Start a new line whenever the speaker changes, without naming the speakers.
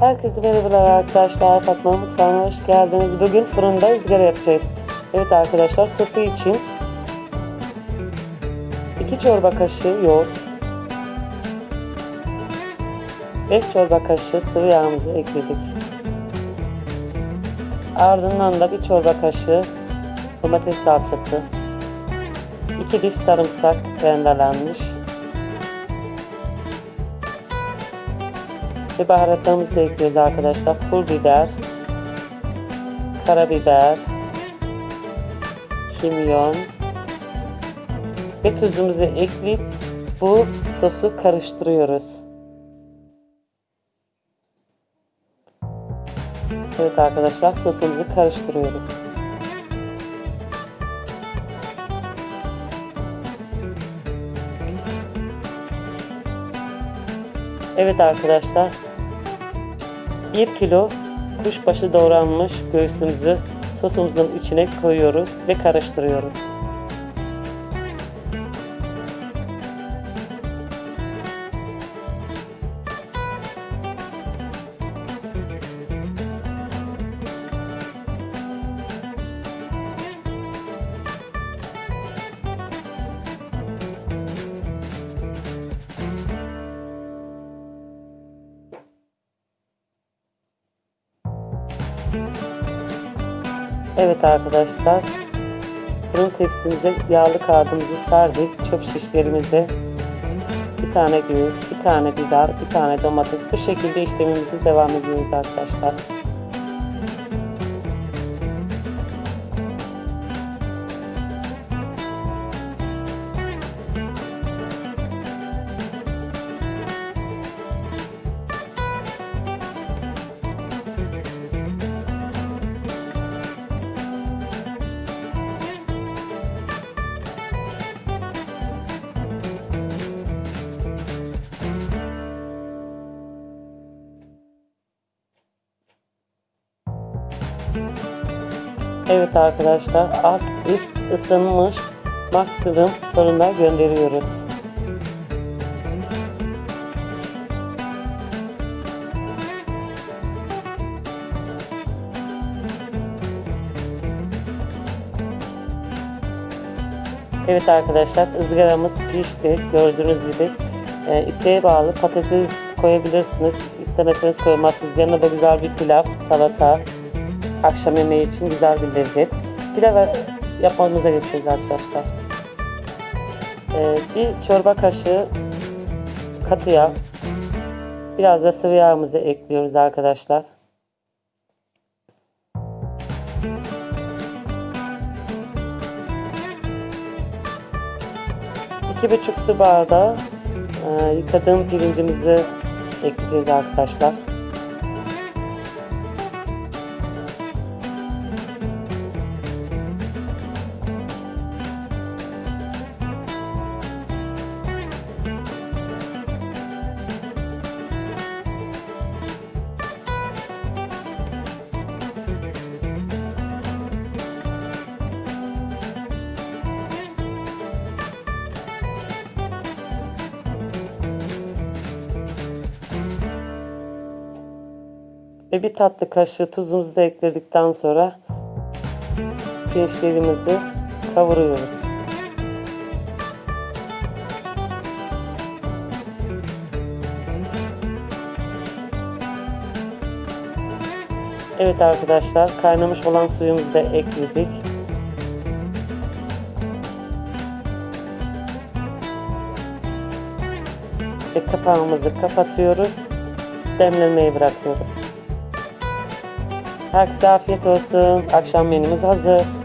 Herkese merhabalar arkadaşlar. Fatma Mutfağı'na hoş geldiniz. Bugün fırında ızgara yapacağız. Evet arkadaşlar sosu için 2 çorba kaşığı yoğurt 5 çorba kaşığı sıvı yağımızı ekledik. Ardından da bir çorba kaşığı domates salçası 2 diş sarımsak rendelenmiş ve baharatlarımızı da ekliyoruz arkadaşlar. Pul biber, karabiber, kimyon ve tuzumuzu ekleyip bu sosu karıştırıyoruz. Evet arkadaşlar sosumuzu karıştırıyoruz. Evet arkadaşlar 1 kilo kuşbaşı doğranmış göğsümüzü sosumuzun içine koyuyoruz ve karıştırıyoruz. Evet arkadaşlar fırın tepsimize yağlı kağıdımızı serdik. Çöp şişlerimize bir tane göğüs, bir tane biber, bir tane domates. Bu şekilde işlemimizi devam ediyoruz arkadaşlar. Evet arkadaşlar alt üst ısınmış maksimum fırına gönderiyoruz. Evet arkadaşlar ızgaramız pişti. Gördüğünüz gibi e, isteğe bağlı patates koyabilirsiniz. İstemezseniz koymazsınız yanına da güzel bir pilav salata akşam yemeği için güzel bir lezzet. Pilav yapmamıza geçiyoruz arkadaşlar. Ee, bir çorba kaşığı katı yağ. Biraz da sıvı yağımızı ekliyoruz arkadaşlar. İki buçuk su bardağı e, yıkadığım pirincimizi ekleyeceğiz arkadaşlar. Ve bir tatlı kaşığı tuzumuzu da ekledikten sonra pirinçlerimizi kavuruyoruz. Evet arkadaşlar kaynamış olan suyumuzu da ekledik. Ve kapağımızı kapatıyoruz. Demlemeye bırakıyoruz. Herkese afiyet olsun. Akşam menümüz hazır.